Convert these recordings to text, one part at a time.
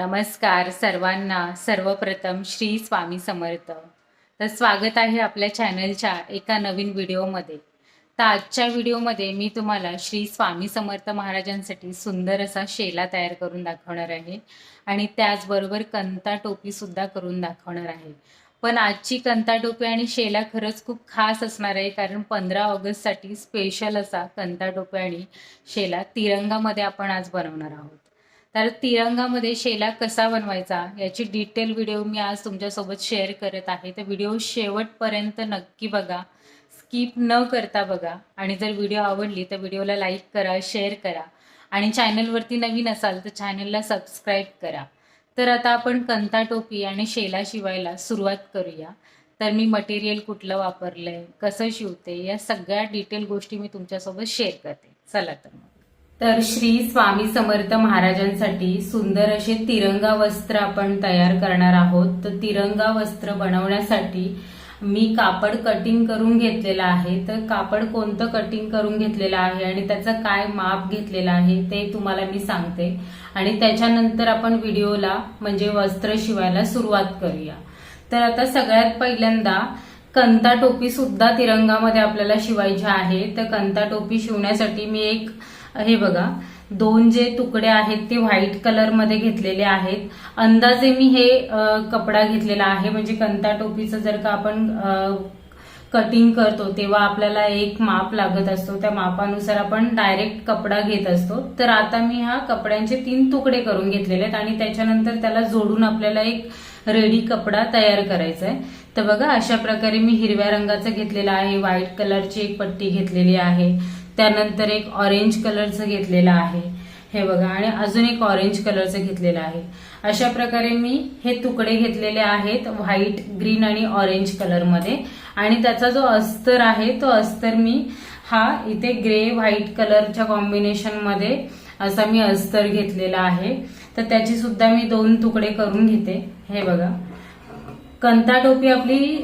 नमस्कार सर्वांना. सर्वप्रथम श्री स्वामी समर्थ. तर स्वागत आहे आपल्या चॅनलच्या एका नवीन व्हिडिओमध्ये. तर आजच्या व्हिडिओमध्ये मी तुम्हाला श्री स्वामी समर्थ महाराजांसाठी सुंदर असा शेला तयार करून दाखवणार आहे. आणि त्याचबरोबर कंता टोपीसुद्धा करून दाखवणार आहे. पण आजची कंता टोपी आणि शेला खरंच खूप खास असणार आहे. कारण पंधरा ऑगस्टसाठी स्पेशल असा कंता टोपी आणि शेला तिरंगामध्ये आपण आज बनवणार आहोत. तर तिरंगामध्ये शेला कसा बनवायचा याची डिटेल व्हिडिओ मी आज तुमच्यासोबत शेअर करत आहे. तर व्हिडिओ शेवटपर्यंत नक्की बघा. स्किप न करता बघा. आणि जर व्हिडिओ आवडली तर व्हिडिओला लाईक करा शेअर करा. आणि चॅनलवरती नवीन असाल तर चॅनलला सबस्क्राईब करा. तर आता आपण कंता टोपी आणि शेला शिवायला सुरुवात करूया. तर मी मटेरियल कुठलं वापरलं आहे कसं शिवते या सगळ्या डिटेल गोष्टी मी तुमच्यासोबत शेअर करते. चला तर मग. तर श्री स्वामी समर्थ महाराजांसाठी सुंदर असे तिरंगा वस्त्र आपण तयार करणार आहोत. तर तिरंगा वस्त्र बनवण्यासाठी मी कापड कटिंग करून घेतलेलं आहे. तर कापड कोणतं कटिंग करून घेतलेलं आहे आणि त्याचं काय माप घेतलेलं आहे ते तुम्हाला मी सांगते. आणि त्याच्यानंतर आपण व्हिडिओला म्हणजे वस्त्र शिवायला सुरुवात करूया. तर आता सगळ्यात पहिल्यांदा कंता टोपी सुद्धा तिरंगामध्ये आपल्याला शिवायची आहे. तर कंता टोपी शिवण्यासाठी मी एक हे बघा दोन जे तुकडे आहेत ते व्हाईट कलरमध्ये घेतलेले आहेत. अंदाजे मी हे कपडा घेतलेला आहे म्हणजे कंता टोपीचं जर का आपण कटिंग करतो तेव्हा आपल्याला एक माप लागत असतो. त्या मापानुसार आपण डायरेक्ट कपडा घेत असतो. तर आता मी हा कपड्यांचे तीन तुकडे करून घेतलेले आहेत आणि त्याच्यानंतर त्याला जोडून आपल्याला एक रेडी कपडा तयार करायचा आहे. तर बघा अशा प्रकारे मी हिरव्या रंगाचं घेतलेलं आहे. व्हाईट कलरची एक पट्टी घेतलेली आहे. त्यानंतर एक ऑरेंज कलरचं घेतलेलं आहे. हे बघा आणि अजून एक ऑरेंज कलरचं घेतलेलं आहे. अशा प्रकारे मी हे तुकडे घेतलेले आहेत व्हाईट ग्रीन आणि ऑरेंज कलरमध्ये आणि त्याचा जो अस्तर आहे तो अस्तर मी हा इथे ग्रे व्हाईट कलरच्या कॉम्बिनेशनमध्ये असा मी अस्तर घेतलेला आहे. तर त्याची सुद्धा मी दोन तुकडे करून घेते. हे बघा. कंता टोपी आपली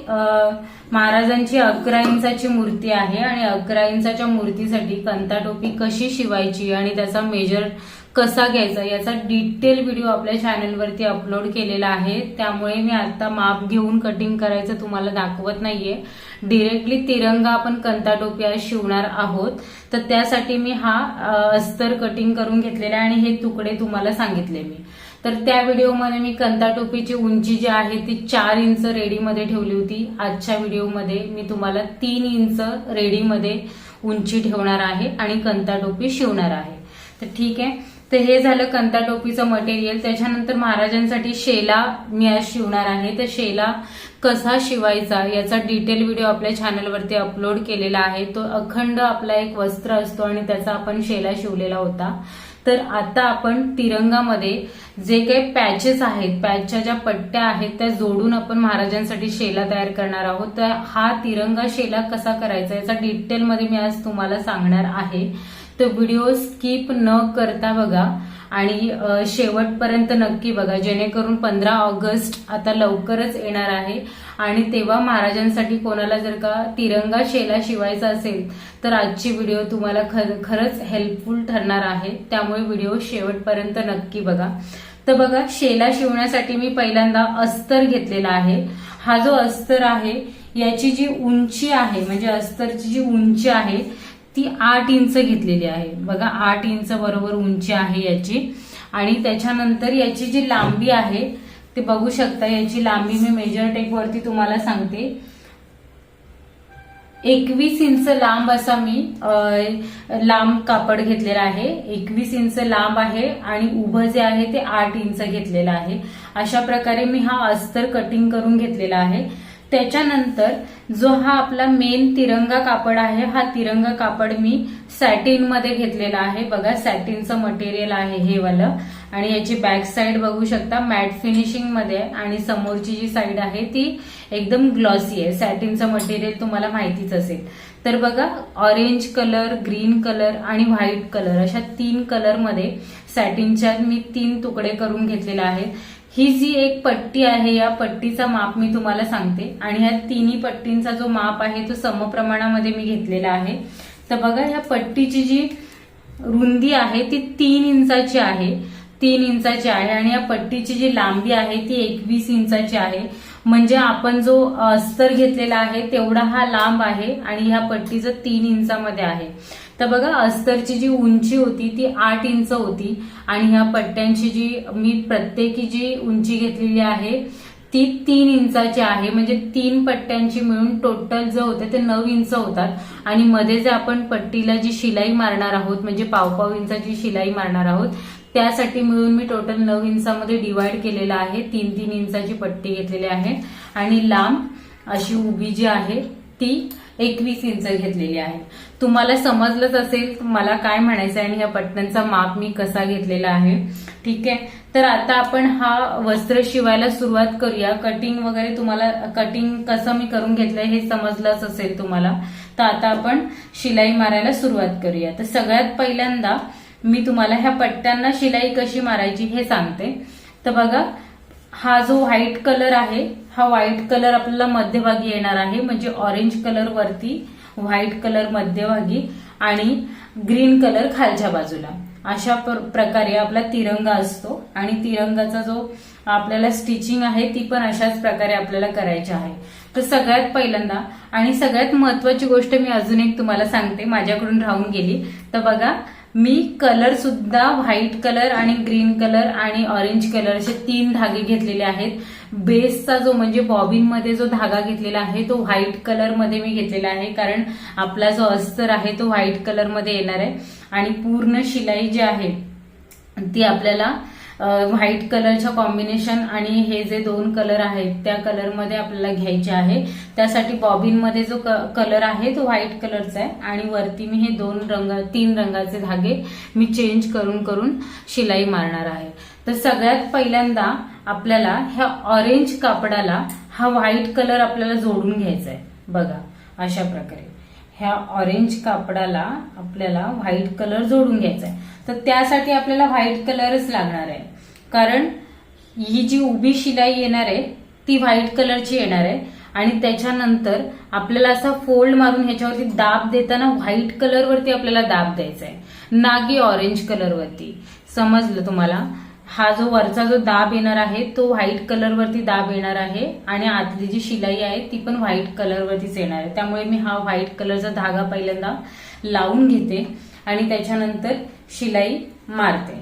महाराजांची अकरा इंचाची मूर्ती आहे आणि अकरा इंचाच्या मूर्तीसाठी कंता टोपी कशी शिवायची आणि त्याचा मेजर कसा घ्यायचा याचा डिटेल व्हिडिओ आपल्या चॅनलवरती अपलोड केलेला आहे. त्यामुळे मी आता माप घेऊन कटिंग करायचं तुम्हाला दाखवत नाहीये. डिरेक्टली तिरंगा आपण कंता टोपी आज शिवणार आहोत. तर त्यासाठी मी हा अस्तर कटिंग करून घेतलेला आहे आणि हे तुकडे तुम्हाला सांगितले मी. तर त्या व्हिडिओमध्ये मी कंता टोपीची उंची जी आहे ती चार इंच रेडीमध्ये ठेवली होती. आजच्या व्हिडिओमध्ये मी तुम्हाला तीन इंच रेडीमध्ये उंची ठेवणार आहे आणि कंता टोपी शिवणार आहे. तर ठीक आहे. तर हे झालं कंता टोपीचं मटेरियल त्याच्यानंतर महाराजांसाठी शेला मी आज शिवणार आहे. तर शेला कसा शिवायचा याचा डिटेल व्हिडिओ आपल्या चॅनलवरती अपलोड केलेला आहे. तो अखंड आपला एक वस्त्र असतो आणि त्याचा आपण शेला शिवलेला होता. तर आता आपण तिरंगामध्ये जे काही पॅचेस आहेत पॅचच्या ज्या पट्ट्या आहेत त्या जोडून आपण महाराजांसाठी शेला तयार करणार आहोत. तर हा तिरंगा शेला कसा करायचा याचा डिटेलमध्ये मी आज तुम्हाला सांगणार आहे. तर व्हिडिओ स्किप न करता बघा आणि शेवटपर्यंत नक्की बघा जेणेकरून पंधरा ऑगस्ट आता लवकरच येणार आहे. आणि तेव्हा महाराजांसाठी कोणाला जर का तिरंगा शेला शिवायचा असेल तर आजची व्हिडिओ तुम्हाला खर- खरंच हेल्पफुल ठरणार आहे. त्यामुळे व्हिडिओ शेवटपर्यंत नक्की बघा. तर बघा शेला शिवण्यासाठी मी पहिल्यांदा अस्तर घेतलेला आहे. हा जो अस्तर आहे याची जी उंची आहे म्हणजे अस्तरची जी उंची आहे ती आठ इंच घेतलेली आहे. बघा आठ इंच बरोबर उंची आहे याची. आणि त्याच्यानंतर याची जी लांबी आहे ते बघू शकता याची लांबी मी मेजर टेक वरती तुम्हाला सांगते. एकवीस इंच लांब असा मी लांब कापड घेतलेला आहे. एकवीस इंच लांब आहे आणि उभं जे आहे ते आठ इंच घेतलेलं आहे. अशा प्रकारे मी हा अस्तर कटिंग करून घेतलेला आहे. त्याच्यानंतर जो हा आपला मेन तिरंगा कापड आहे हा तिरंगा कापड मी सॅटिनमध्ये घेतलेला आहे. बघा सॅटिनचं मटेरियल आहे हे वालं. आणि याची बॅक साईड बघू शकता मॅट फिनिशिंगमध्ये आणि समोरची जी साईड आहे ती एकदम ग्लॉसी आहे. सॅटिनचं मटेरियल तुम्हाला माहितीच असेल. तर बघा ऑरेंज कलर ग्रीन कलर आणि व्हाईट कलर अशा तीन कलरमध्ये सॅटिनच्या मी तीन तुकडे करून घेतलेले आहेत. ही जी एक पट्टी आहे या पट्टीचा माप मी तुम्हाला सांगते. आणि ह्या तिन्ही पट्टींचा जो माप आहे तो समप्रमाणामध्ये मी घेतलेला आहे. तर बघा ह्या पट्टीची जी रुंदी आहे ती तीन इंचाची आहे. तीन इंचाची आहे आणि या पट्टीची जी लांबी आहे ती एकवीस इंचाची आहे. म्हणजे आपण जो अस्तर घेतलेला आहे तेवढा हा लांब आहे आणि ह्या पट्टीचं तीन इंचामध्ये आहे. तर बघा अस्तरची जी उंची होती ती आठ इंच होती. आणि ह्या पट्ट्यांची जी मी प्रत्येकी जी उंची घेतलेली आहे ती तीन इंचाची आहे. म्हणजे तीन पट्ट्यांची मिळून टोटल जे होते ते नऊ इंच होतात. आणि मध्ये जे आपण पट्टीला जी शिलाई मारणार आहोत म्हणजे पावपाव इंचाची शिलाई मारणार आहोत त्यासाठी मिळून मी टोटल नऊ इंचामध्ये डिवाइड केलेलं आहे. तीन तीन इंचाची पट्टी घेतलेली आहे. आणि लांब अशी उभी जी आहे ती एकवीस इंच घेतलेली आहे. तुम्हाला समजलंच असेल मला काय म्हणायचं आहे आणि या पट्ट्यांचा माप मी कसा घेतलेला आहे. ठीक आहे? तर आता आपण हा वस्त्र शिवायला सुरुवात करूया. कटिंग वगैरे तुम्हाला कटिंग कसं मी करून घेतलंय हे समजलंच असेल तुम्हाला. तर आता आपण शिलाई मारायला सुरुवात करूया. तर सगळ्यात पहिल्यांदा मी तुम्हाला ह्या पट्ट्यांना शिलाई कशी मारायची हे सांगते. तर बघा हा जो व्हाईट कलर आहे हा व्हाईट कलर आपल्याला मध्यभागी येणार आहे म्हणजे ऑरेंज कलर वरती. व्हाईट कलर मध्यभागी आणि ग्रीन कलर खालच्या बाजूला. अशा प्र- प्रकारे आपला तिरंगा असतो आणि तिरंगाचा जो आपल्याला स्टिचिंग आहे ती पण अशाच प्रकारे आपल्याला करायची आहे. तर सगळ्यात पहिल्यांदा आणि सगळ्यात महत्वाची गोष्ट मी अजून एक तुम्हाला सांगते माझ्याकडून राहून गेली. तर बघा मी कलर सुद्धा व्हाईट कलर आणि ग्रीन कलर आणि ऑरेंज कलर असे तीन धागे घेतलेले आहेत. बेसचा जो म्हणजे बॉबिनमध्ये जो धागा घेतलेला आहे तो व्हाईट कलरमध्ये मी घेतलेला आहे. कारण आपला जो अस्तर आहे तो व्हाईट कलरमध्ये येणार आहे. आणि पूर्ण शिलाई जी आहे ती आपल्याला व्हाईट कलरच्या कॉम्बिनेशन आणि हे जे दोन कलर आहेत त्या कलरमध्ये आपल्याला घ्यायचे आहे. त्यासाठी बॉबिनमध्ये जो कलर आहे तो व्हाईट कलरचा आहे. आणि वरती मी हे दोन रंग तीन रंगाचे धागे मी चेंज करून करून शिलाई मारणार आहे. तर सगळ्यात पहिल्यांदा आपल्याला ह्या ऑरेंज कापडाला हा व्हाईट कलर आपल्याला जोडून घ्यायचा आहे बघा अशा प्रकारे. ह्या ऑरेंज कापडाला आपल्याला व्हाईट कलर जोडून घ्यायचा आहे तर त्यासाठी आपल्याला व्हाईट कलरच लागणार आहे. कारण ही जी उभी शिलाई येणार आहे ती व्हाईट कलरची येणार आहे. आणि त्याच्यानंतर आपल्याला असा फोल्ड मारून ह्याच्यावरती दाब देताना व्हाईट कलरवरती आपल्याला दाब द्यायचा आहे नागी ऑरेंज कलरवरती समजलं तुम्हाला? हा जो वरचा जो दाब येणार आहे तो व्हाईट कलरवरती दाब येणार आहे आणि आतली जी शिलाई आहे ती पण व्हाईट कलरवरतीच येणार आहे. त्यामुळे मी हा व्हाईट कलरचा धागा पहिल्यांदा लावून घेते आणि त्याच्यानंतर शिलाई मारते.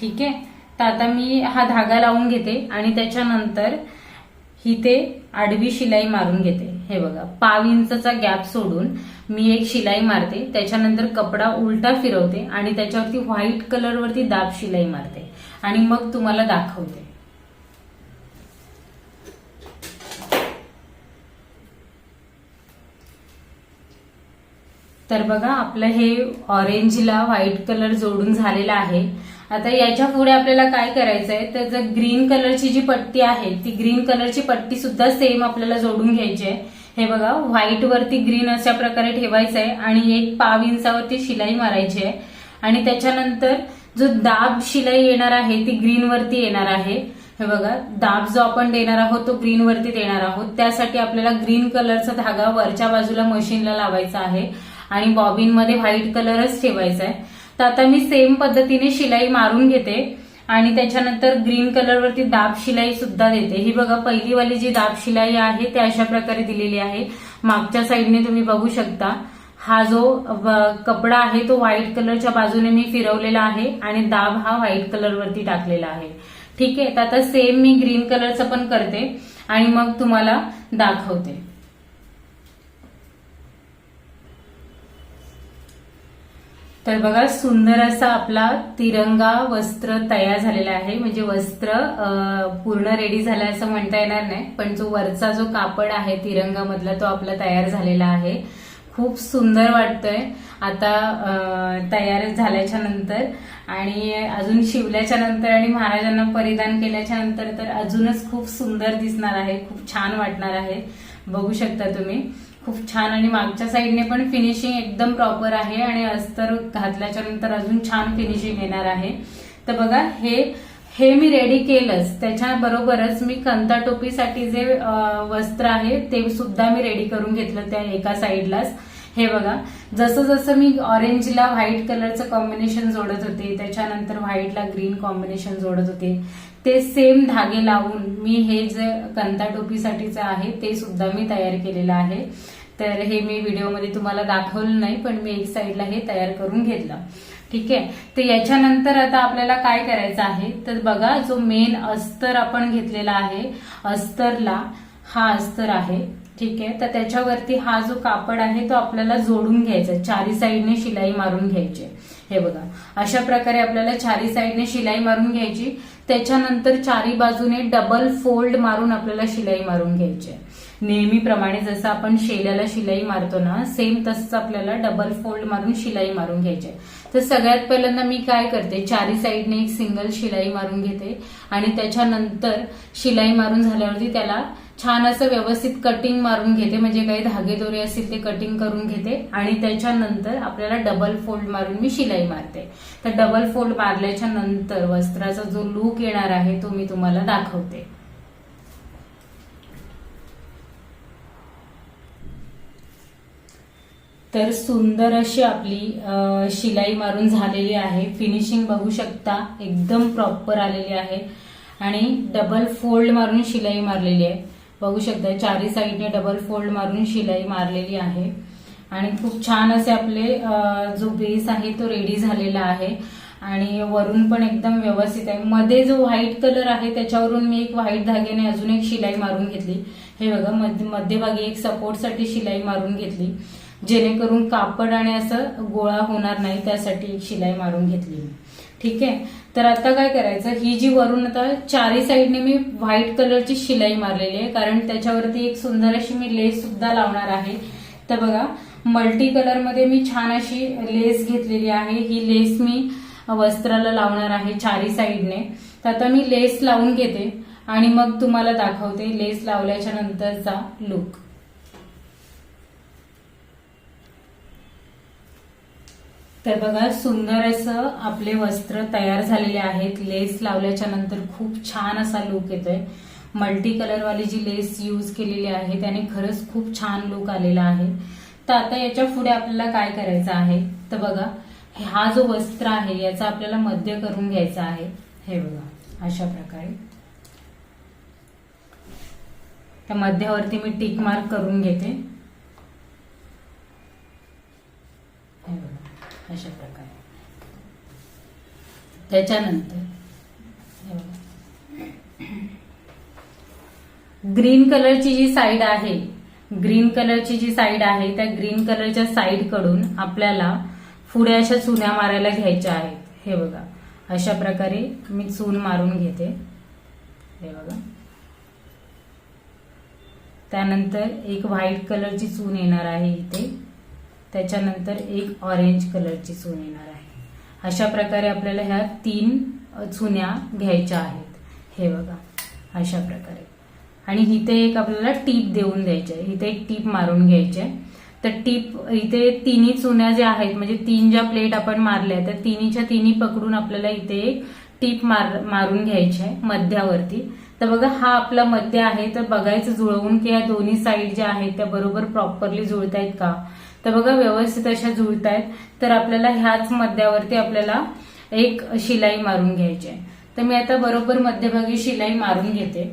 ठीक आहे? तर आता मी हा धागा लावून घेते आणि त्याच्यानंतर ही ते आडवी शिलाई मारून घेते. हे बघा पाव इंचचा गॅप सोडून मी एक शिलाई मारते. त्याच्यानंतर कपडा उलटा फिरवते आणि त्याच्यावरती व्हाईट कलरवरती दाब शिलाई मारते. आणि मग तुम्हाला दाखवते. तर बघा आपलं हे ऑरेंजला व्हाईट कलर जोडून झालेला आहे. आता याच्यापुढे आपल्याला काय करायचं आहे तर जर ग्रीन कलरची जी पट्टी आहे ती ग्रीन कलरची पट्टी सुद्धा सेम आपल्याला जोडून घ्यायची आहे. हे बघा व्हाईट वरती ग्रीन अशा प्रकारे ठेवायचं आहे आणि एक पाव इंचावरती शिलाई मारायची आहे. आणि त्याच्यानंतर जो दाब शिलाई येणार आहे ती ग्रीन वरती येणार आहे. हे बघा दाब जो आपण देणार आहोत तो ग्रीन वरती देणार आहोत. त्यासाठी आपल्याला ग्रीन कलरचा धागा वरच्या बाजूला मशीनला लावायचा आहे आणि बॉबिनमध्ये व्हाईट कलरच ठेवायचा आहे. तर आता मी सेम पद्धतीने शिलाई मारून घेते आणि त्याच्यानंतर ग्रीन कलरवरती दाब शिलाई सुद्धा देते. ही बघा पहिली वाली जी दाब शिलाई आहे ती अशा प्रकारे दिलेली आहे. मागच्या साईडने तुम्ही बघू शकता. हा जो कपडा आहे तो व्हाईट कलरच्या बाजूने मी फिरवलेला आहे आणि दाब हा व्हाईट कलरवरती टाकलेला आहे. ठीक आहे? तर आता सेम मी ग्रीन कलरचं पण करते आणि मग तुम्हाला दाखवते. तर बघा सुंदर असा आपला तिरंगा वस्त्र तयार झालेला आहे. म्हणजे वस्त्र पूर्ण रेडी झालं असं म्हणता येणार नाही पण जो वरचा जो कापड आहे तिरंगामधला तो आपला तयार झालेला आहे. खूप सुंदर वाटतंय. आता तयार झाल्याच्यानंतर आणि अजून शिवल्याच्या नंतर आणि महाराजांना परिधान केल्याच्यानंतर तर अजूनच खूप सुंदर दिसणार आहे खूप छान वाटणार आहे. बघू शकता तुम्ही. खूप छान आणि मागच्या साईडने पण फिनिशिंग एकदम प्रॉपर आहे आणि अस्तर घातल्याच्या नंतर अजून छान फिनिशिंग येणार आहे. तर बघा हे हे मी रेडी केलंच. त्याच्याबरोबरच मी कंता टोपीसाठी जे वस्त्र आहे ते सुद्धा मी रेडी करून घेतलं त्या एका साईडलाच हे बघा जसं जसं मी ऑरेंजला व्हाईट कलरचं कॉम्बिनेशन जोडत होते त्याच्यानंतर व्हाईटला ग्रीन कॉम्बिनेशन जोडत होते ते सेम धागे लावून मी हे जे कंता टोपीसाठीचं आहे ते सुद्धा मी तयार केलेलं आहे. तर हे मी व्हिडिओमध्ये तुम्हाला दाखवलं नाही पण मी एक साईडला हे तयार करून घेतलं. ठीक आहे? तर याच्यानंतर आता आपल्याला काय करायचं आहे? तर बघा जो मेन अस्तर आपण घेतलेला आहे अस्तरला हा अस्तर आहे ठीक आहे? तर त्याच्यावरती हा जो कापड आहे तो आपल्याला जोडून घ्यायचा चारी साईडने शिलाई मारून घ्यायची हे बघा. अशा प्रकारे आपल्याला चारी साईडने शिलाई मारून घ्यायची. त्याच्यानंतर चारी बाजूने डबल फोल्ड मारून आपल्याला शिलाई मारून घ्यायची नेहमीप्रमाणे जसं आपण शेल्याला शिलाई मारतो ना सेम तसंच आपल्याला डबल फोल्ड मारून शिलाई मारून घ्यायची तर सगळ्यात पहिल्यांदा मी काय करते चारी साईडने एक सिंगल शिलाई मारून घेते आणि त्याच्यानंतर शिलाई मारून झाल्यावरती त्याला छान असं व्यवस्थित कटिंग मारून घेते म्हणजे काही धागे दोरे असतील ते कटिंग करून घेते आणि त्याच्यानंतर आपल्याला डबल फोल्ड मारून मी शिलाई मारते. तर डबल फोल्ड मारल्याच्या नंतर वस्त्राचा जो लूक येणार आहे तो मी तुम्हाला दाखवते. तर सुंदर अशी आपली शिलाई मारून झालेली आहे. फिनिशिंग बघू शकता एकदम प्रॉपर आलेली आहे. आणि डबल फोल्ड मारून शिलाई मारलेली आहे. बघू शकता चारी साईडने डबल फोल्ड मारून शिलाई मारलेली आहे. आणि खूप छान असे आपले जो बेस आहे तो रेडी झालेला आहे. आणि वरून पण एकदम व्यवस्थित आहे. मध्ये जो व्हाईट कलर आहे त्याच्यावरून मी एक व्हाईट धाग्याने अजून एक शिलाई मारून घेतली. हे बघा मध्यभागी एक सपोर्टसाठी शिलाई मारून घेतली. जेणेकरून कापड आणि असं गोळा होणार नाही त्यासाठी एक शिलाई मारून घेतली ठीक आहे? तर आता काय करायचं? ही जी वरून आता चारी साईडने मी व्हाईट कलरची शिलाई मारलेली आहे कारण त्याच्यावरती एक सुंदर अशी मी लेस सुद्धा लावणार आहे. तर बघा मल्टी कलरमध्ये मी छान अशी लेस घेतलेली आहे. ही लेस मी वस्त्राला लावणार आहे चारी साईडने. तर आता मी लेस लावून घेते आणि मग तुम्हाला दाखवते. लेस लावल्याच्या नंतरचा लुक तर बघा सुंदर असं आपले वस्त्र तयार झालेले आहेत. लेस लावल्याच्या नंतर खूप छान असा लुक येतोय. मल्टी कलरवाली जी लेस यूज केलेली आहे त्याने खरंच खूप छान लुक आलेला आहे. तर आता याच्यापुढे आपल्याला काय करायचं आहे? तर बघा हा जो वस्त्र आहे याचा आपल्याला मध्य करून घ्यायचा आहे. हे बघा अशा प्रकारे. त्या मध्यावरती मी टिक मार्क करून घेते हे बघा अशा प्रकारे. त्याच्यानंतर ग्रीन कलरची जी साईड आहे ग्रीन कलरची जी साईड आहे त्या ग्रीन कलरच्या साईडकडून आपल्याला पुढे अशा चुन्या मारायला घ्यायच्या आहेत. हे बघा. अशा प्रकारे मी चून मारून घेते. हे बघा. त्यानंतर एक व्हाईट कलरची चून येणार आहे इथे. त्याच्यानंतर एक ऑरेंज कलरची चून येणार आहे. अशा प्रकारे आपल्याला ह्या तीन चुन्या घ्यायच्या आहेत. हे बघा अशा प्रकारे. आणि इथे एक आपल्याला टीप देऊन द्यायची आहे. इथे एक टीप मारून घ्यायची आहे. तर टीप इथे तिन्ही चुन्या ज्या आहेत म्हणजे तीन ज्या प्लेट आपण मारल्या त्या तिन्हीच्या तिन्ही पकडून आपल्याला इथे एक टीप मार मारून घ्यायची आहे मध्यावरती. तर बघा हा आपला मध्य आहे. तर बघायचं जुळवून की या दोन्ही साईड ज्या आहेत त्या बरोबर प्रॉपरली जुळतायत का? तर बघा व्यवस्थित अशा जुळतायत. तर आपल्याला ह्याच मध्यावरती आपल्याला एक शिलाई मारून घ्यायची आहे. तर मी आता बरोबर मध्यभागी शिलाई मारून घेते.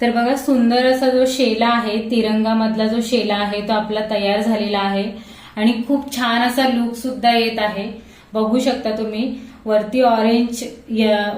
तर बघा सुंदर असा जो शेला आहे तिरंगा मधला जो शेला आहे तो आपला तयार झालेला आहे. आणि खूप छान असा लुक सुद्धा येत आहे. बघू शकता तुम्ही वरती ऑरेंज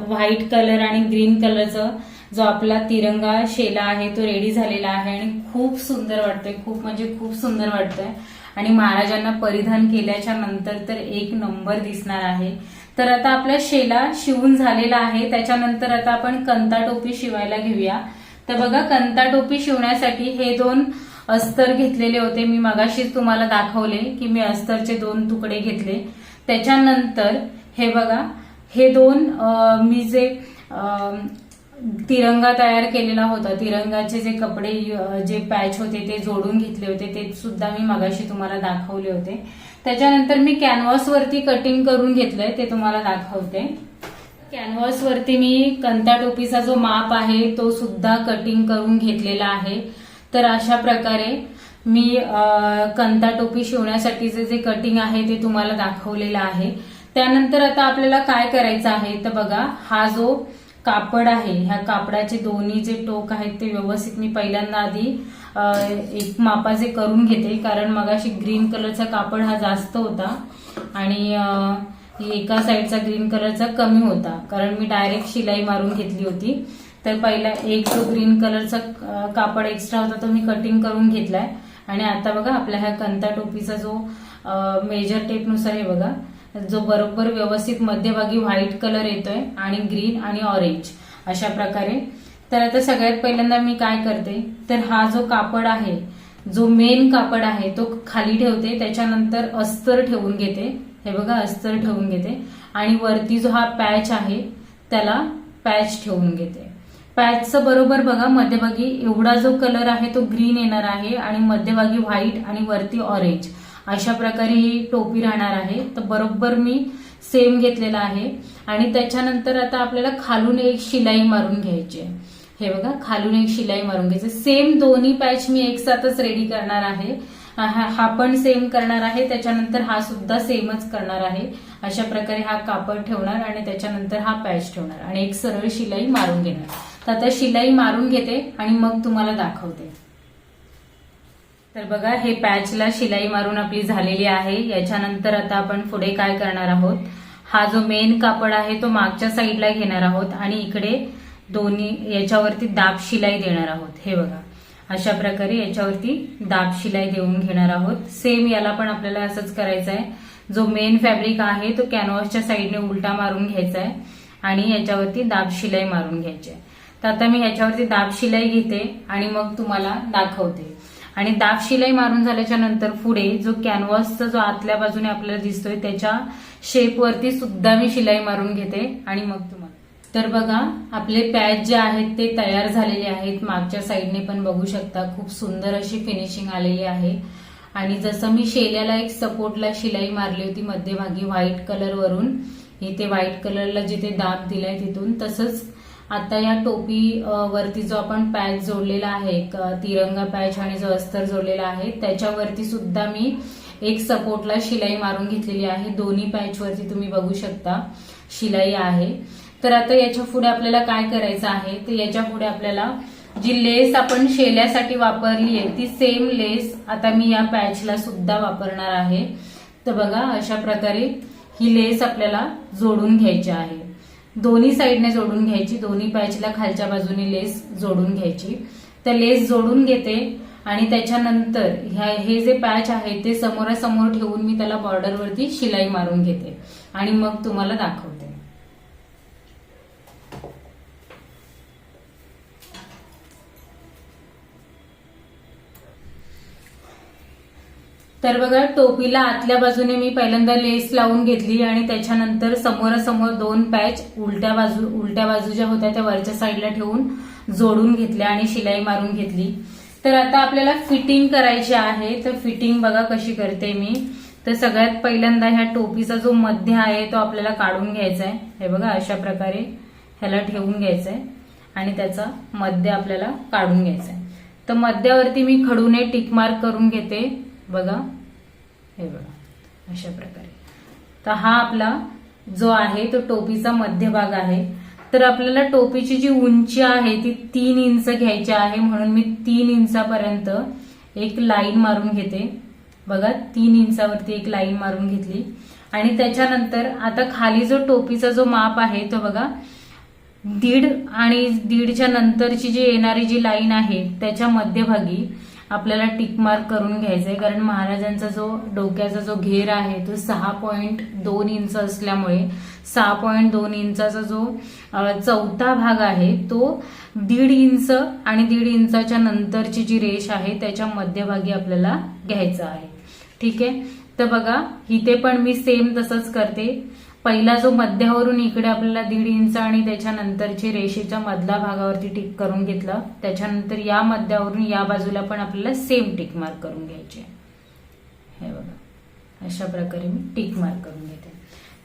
व्हाईट कलर आणि ग्रीन कलरचं जो आपला तिरंगा शेला आहे तो रेडी झालेला आहे आणि खूप सुंदर वाटतोय. खूप म्हणजे खूप सुंदर वाटतंय. आणि महाराजांना परिधान केल्याच्यानंतर तर एक नंबर दिसणार आहे. तर आता आपला शेला शिवून झालेला आहे. त्याच्यानंतर आता आपण कंता टोपी शिवायला घेऊया. तर बघा कंता टोपी शिवण्यासाठी हे दोन अस्तर घेतलेले होते. मी मगाशीच तुम्हाला दाखवले की मी अस्तरचे दोन तुकडे घेतले. त्याच्यानंतर हे बघा हे दोन आ, मी जे तिरंगा तयार केलेला होता. तिरंगाचे जे कपडे जे पॅच होते ते जोडून घेतले होते. ते सुद्धा मी मगाशी तुम्हाला दाखवले होते. त्याच्यानंतर मी कॅनव्हास वरती कटिंग करून घेतलंय ते तुम्हाला दाखवते. कॅनव्हास वरती मी कंता टोपीचा जो माप आहे तो सुद्धा कटिंग करून घेतलेला आहे. तर अशा प्रकारे मी कंता टोपी शिवण्यासाठीचे जे कटिंग आहे ते तुम्हाला दाखवलेलं आहे. त्यानंतर आता आपल्याला काय करायचं आहे तर बघा हा जो कापड आहे. ह्या कापडाचे दोन्ही जे टोक आहेत ते व्यवस्थित मी पहिल्यांदा आधी एक मापाचे करून घेते. कारण मगाशी ग्रीन कलरचा कापड हा जास्त होता आणि एका साईडचा ग्रीन कलरचा कमी होता. कारण मी डायरेक्ट शिलाई मारून घेतली होती. तर पहिला एक जो ग्रीन कलरचा कापड एक्स्ट्रा होता तो मी कटिंग करून घेतलाय. आणि आता बघा आपल्या ह्या कंता टोपीचा जो मेजर टेपनुसार आहे बघा जो बरोबर व्यवस्थित मध्यभागी व्हाईट कलर येतोय आणि ग्रीन आणि ऑरेंज अशा प्रकारे. तर आता सगळ्यात पहिल्यांदा मी काय करते? तर हा जो कापड आहे जो मेन कापड आहे तो खाली ठेवते त्याच्यानंतर अस्तर ठेवून घेते. हे बघा अस्तर ठेवून घेते. आणि वरती जो हा पॅच आहे त्याला पॅच ठेवून घेते. पॅचचं बरोबर बघा मध्यभागी एवढा जो कलर आहे तो ग्रीन येणार आहे आणि मध्यभागी व्हाईट आणि वरती ऑरेंज अशा प्रकारे ही टोपी राहणार आहे. तर बरोबर मी सेम घेतलेला आहे. आणि त्याच्यानंतर आता आपल्याला खालून एक शिलाई मारून घ्यायची आहे. हे बघा खालून एक शिलाई मारून घ्यायची सेम दोन्ही पॅच मी एक साथच रेडी करणार आहे. हा हा पण सेम करणार आहे. त्याच्यानंतर हा सुद्धा सेमच करणार आहे. अशा प्रकारे हा कापड ठेवणार आणि त्याच्यानंतर हा पॅच ठेवणार. आणि एक सरळ शिलाई मारून घेणार. तर आता शिलाई मारून घेते आणि मग तुम्हाला दाखवते. तर बघा हे पॅचला शिलाई मारून आपली झालेली आहे. याच्यानंतर आता आपण पुढे काय करणार आहोत? हा जो मेन कापड आहे तो मागच्या साईडला घेणार आहोत आणि इकडे दोन्ही याच्यावरती दाब शिलाई देणार आहोत. हे बघा अशा प्रकारे याच्यावरती दाब शिलाई देऊन घेणार आहोत. सेम याला पण आपल्याला असंच करायचं आहे. जो मेन फॅब्रिक आहे तो कॅनव्हासच्या साईडने उलटा मारून घ्यायचा आहे आणि याच्यावरती दाब शिलाई मारून घ्यायची आहे. तर आता मी ह्याच्यावरती दाब शिलाई घेते आणि मग तुम्हाला दाखवते. आणि दाब शिलाई मारून झाल्याच्यानंतर पुढे जो कॅनव्हासचा जो आतल्या बाजूने आपल्याला दिसतोय त्याच्या शेपवरती सुद्धा मी शिलाई मारून घेते. आणि मग तुम्हाला. तर बघा आपले पॅच जे आहेत ते तयार झालेले आहेत. मागच्या साईडने पण बघू शकता खूप सुंदर अशी फिनिशिंग आलेली आहे. आणि जसं मी शेल्याला एक सपोर्टला शिलाई मारली होती मध्यभागी व्हाईट कलरवरून इथे व्हाईट कलरला जिथे दाब दिलाय तिथून तसंच आता या टोपी वरती जो आपण पॅच जोडलेला आहे तिरंगा पॅच आणि जो अस्तर जोडलेला आहे त्याच्यावरती सुद्धा मी एक सपोर्टला शिलाई मारून घेतलेली आहे. दोन्ही पॅचवरती तुम्ही बघू शकता शिलाई आहे. तर आता याच्यापुढे आपल्याला काय करायचं आहे? तर याच्यापुढे आपल्याला जी लेस आपण शेल्यासाठी वापरली आहे ती सेम लेस आता मी या पॅचला सुद्धा वापरणार आहे. तर बघा अशा प्रकारे ही लेस आपल्याला जोडून घ्यायची आहे. दोन्ही साईडने जोडून घ्यायची दोन्ही पॅचला खालच्या बाजूने लेस जोडून घ्यायची. तर लेस जोडून घेते आणि त्याच्यानंतर ह्या हे जे पॅच आहे ते समोरासमोर ठेवून मी त्याला बॉर्डरवरती शिलाई मारून घेते. आणि मग तुम्हाला दाखवते. तर बघा टोपीला आतल्या बाजूने मी पहिल्यांदा लेस लावून घेतली आणि त्याच्यानंतर समोरासमोर दोन पॅच उलट्या बाजू उलट्या बाजू ज्या होत्या त्या वरच्या साईडला ठेवून जोडून घेतल्या आणि शिलाई मारून घेतली. तर आता आपल्याला फिटिंग करायची आहे. तर फिटिंग बघा कशी करते मी. तर सगळ्यात पहिल्यांदा ह्या टोपीचा जो मध्य आहे तो आपल्याला काढून घ्यायचा आहे हे बघा अशा प्रकारे ह्याला ठेवून घ्यायचं आहे आणि त्याचा मध्य आपल्याला काढून घ्यायचा आहे तर मध्यावरती मी खडूने टिक मार्क करून घेते. बघा. हे बघा. अशा प्रकारे. तर हा आपला जो आहे तो टोपीचा मध्यभाग आहे. तर आपल्याला टोपीची जी उंची आहे ती तीन इंच घ्यायची आहे. म्हणून मी तीन इंचापर्यंत एक लाईन मारून घेते. बघा तीन इंचावरती एक लाईन मारून घेतली. आणि त्याच्यानंतर आता खाली जो टोपीचा जो माप आहे तो बघा दीड आणि दीडच्या नंतरची जी येणारी जी लाईन आहे त्याच्या मध्यभागी आपल्याला टिक मार्क करून घ्यायचंय. कारण महाराजांचा जो डोक्याचा जो घेर आहे तो सहा पॉईंट दोन इंच असल्यामुळे सहा पॉईंट दोन इंचाचा जो चौथा भाग आहे तो दीड इंच आणि दीड इंचाच्या नंतरची जी रेष आहे त्याच्या मध्यभागी आपल्याला घ्यायचं आहे. ठीक आहे? तर बघा इथे पण मी सेम तसंच करते. पहिला जो मध्यावरून इकडे आपल्याला दीड इंच आणि त्याच्यानंतरची रेषेच्या मधल्या भागावरती टिक करून घेतलं. त्याच्यानंतर या मध्यावरून या बाजूला पण आपल्याला सेम टिक मार्क करून घ्यायचे. हे बघा. अशा प्रकारे मी टिक मार्क करून घेते.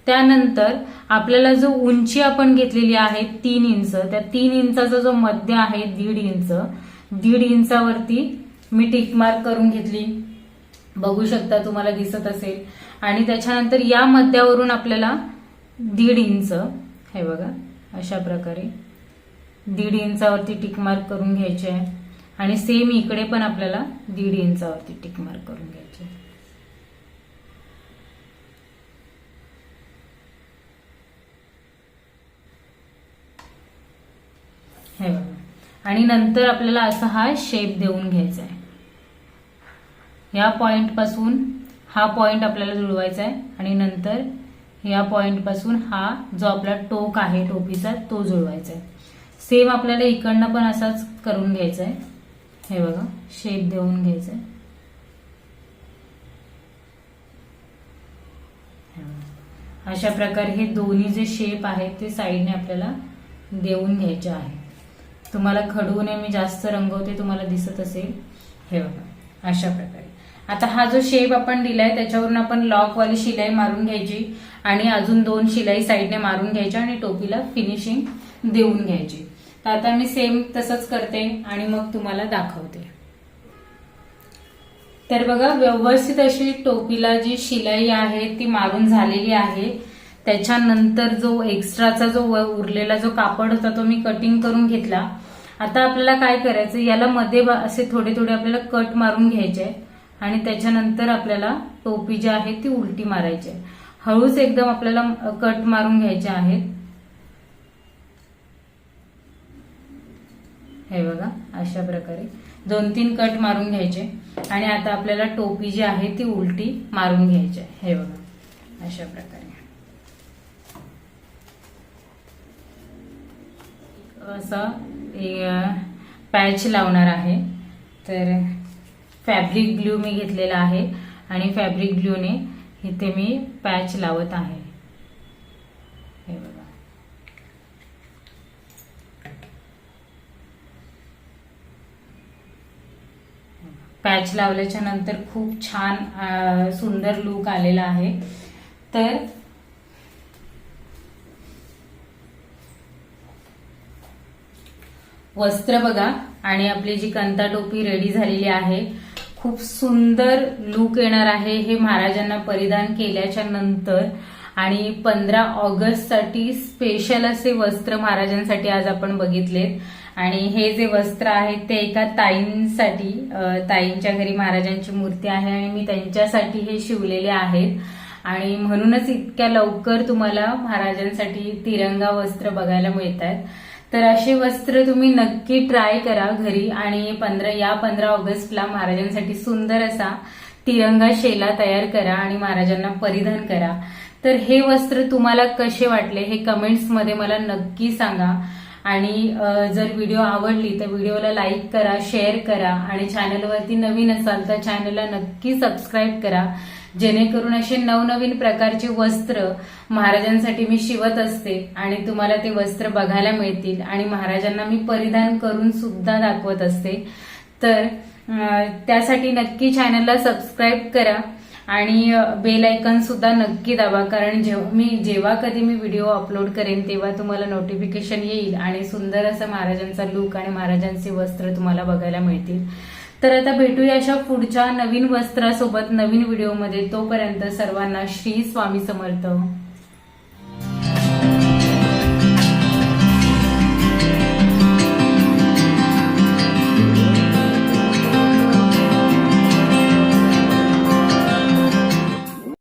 त्यानंतर आपल्याला जो उंची आपण घेतलेली आहे तीन इंच त्या तीन इंचाचा जो मध्य आहे दीड इंच दीड इंचावरती मी टिक मार्क करून घेतली. बघू शकता तुम्हाला दिसत असेल. आणि त्याच्यानंतर या मध्यावरून आपल्याला दीड इंच हे बघा अशा प्रकारे दीड इंचावरती टिक मार्क करून घ्यायचे आहे. आणि सेम इकडे पण आपल्याला दीड इंचावरती टिक मार्क करून घ्यायचे हे बघा. आणि नंतर आपल्याला असा हा शेप देऊन घ्यायचा आहे. या पॉइंटपासून हा पॉइंट आपल्याला जुळवायचा आहे आणि नंतर या पॉईंटपासून हा जो आपला टोक आहे टोपीचा तो जुळवायचा आहे सेम आपल्याला इकडनं पण असाच करून घ्यायचा आहे हे बघा शेप देऊन घ्यायचा आहे अशा प्रकारे हे दोन्ही जे शेप आहेत ते साईडने आपल्याला देऊन घ्यायचे आहे. तुम्हाला खडूने मी जास्त रंगवते तुम्हाला दिसत असेल. हे बघा अशा प्रकारे. आता हा जो शेप आपण दिलाय त्याच्यावरून आपण लॉकवाली शिलाई मारून घ्यायची आणि अजून दोन शिलाई साईडने मारून घ्यायच्या आणि टोपीला फिनिशिंग देऊन घ्यायची. तर आता मी सेम तसंच करते आणि मग तुम्हाला दाखवते. तर बघा व्यवस्थित अशी टोपीला जी शिलाई आहे ती मारून झालेली आहे. त्याच्यानंतर जो एक्स्ट्राचा जो उरलेला जो कापड होता तो मी कटिंग करून घेतला. आता आपल्याला काय करायचं याला मध्ये असे थोडे थोडे आपल्याला कट मारून घ्यायचे आहे आणि त्याच्यानंतर आपल्याला टोपी जी आहे ती उलटी मारायची आहे. हळूच एकदम आपल्याला कट मारून घ्यायचे आहेत. हे बघा अशा प्रकारे. दोन तीन कट मारून घ्यायचे. आणि आता आपल्याला टोपी जी आहे ती उलटी मारून घ्यायची आहे. हे बघा अशा प्रकारे. असा पॅच लावणार आहे. तर फॅब्रिक ग्लू मी घेतलेला आहे आणि फॅब्रिक ग्लूने इथे मी पॅच लावत आहे. हे बघा. पॅच लावल्याच्या नंतर खूप छान सुंदर लुक आलेला आहे. तर वस्त्र बघा आणि आपली जी कंता टोपी रेडी झालेली आहे खूप सुंदर लुक येणार आहे हे महाराजांना परिधान केल्याच्यानंतर. आणि पंधरा ऑगस्टसाठी स्पेशल असे वस्त्र महाराजांसाठी आज आपण बघितलेत. आणि हे जे वस्त्र आहे ते एका ताईंसाठी ताईंच्या घरी महाराजांची मूर्ती आहे आणि मी त्यांच्यासाठी हे शिवलेले आहेत. आणि म्हणूनच इतक्या लवकर तुम्हाला महाराजांसाठी तिरंगा वस्त्र बघायला मिळत आहेत तर असे वस्त्र तुम्ही नक्की ट्राय करा घरी. आणि पंधरा या पंधरा ऑगस्टला महाराजांसाठी सुंदर असा तिरंगा शेला तयार करा आणि महाराजांना परिधान करा. तर हे वस्त्र तुम्हाला कसे वाटले हे कमेंट्समध्ये मला नक्की सांगा. आणि जर व्हिडिओ आवडली तर व्हिडिओला लाईक करा शेअर करा आणि चॅनलवरती नवीन असाल तर चॅनलला नक्की सबस्क्राईब करा. जेणेकरून असे नवनवीन प्रकारचे वस्त्र महाराजांसाठी मी शिवत असते आणि तुम्हाला ते वस्त्र बघायला मिळतील. आणि महाराजांना मी परिधान करून सुद्धा दाखवत असते. तर त्यासाठी नक्की चॅनलला सबस्क्राईब करा आणि बेल आयकन सुद्धा नक्की दाबा. कारण जेव्हा मी जेव्हा कधी मी व्हिडिओ अपलोड करेन तेव्हा तुम्हाला नोटिफिकेशन येईल आणि सुंदर असं महाराजांचा लुक आणि महाराजांचे वस्त्र तुम्हाला बघायला मिळतील. तर आता भेटूया अशा पुढच्या नवीन वस्त्रासोबत नवीन व्हिडिओमध्ये. तोपर्यंत सर्वांना श्री स्वामी समर्थ.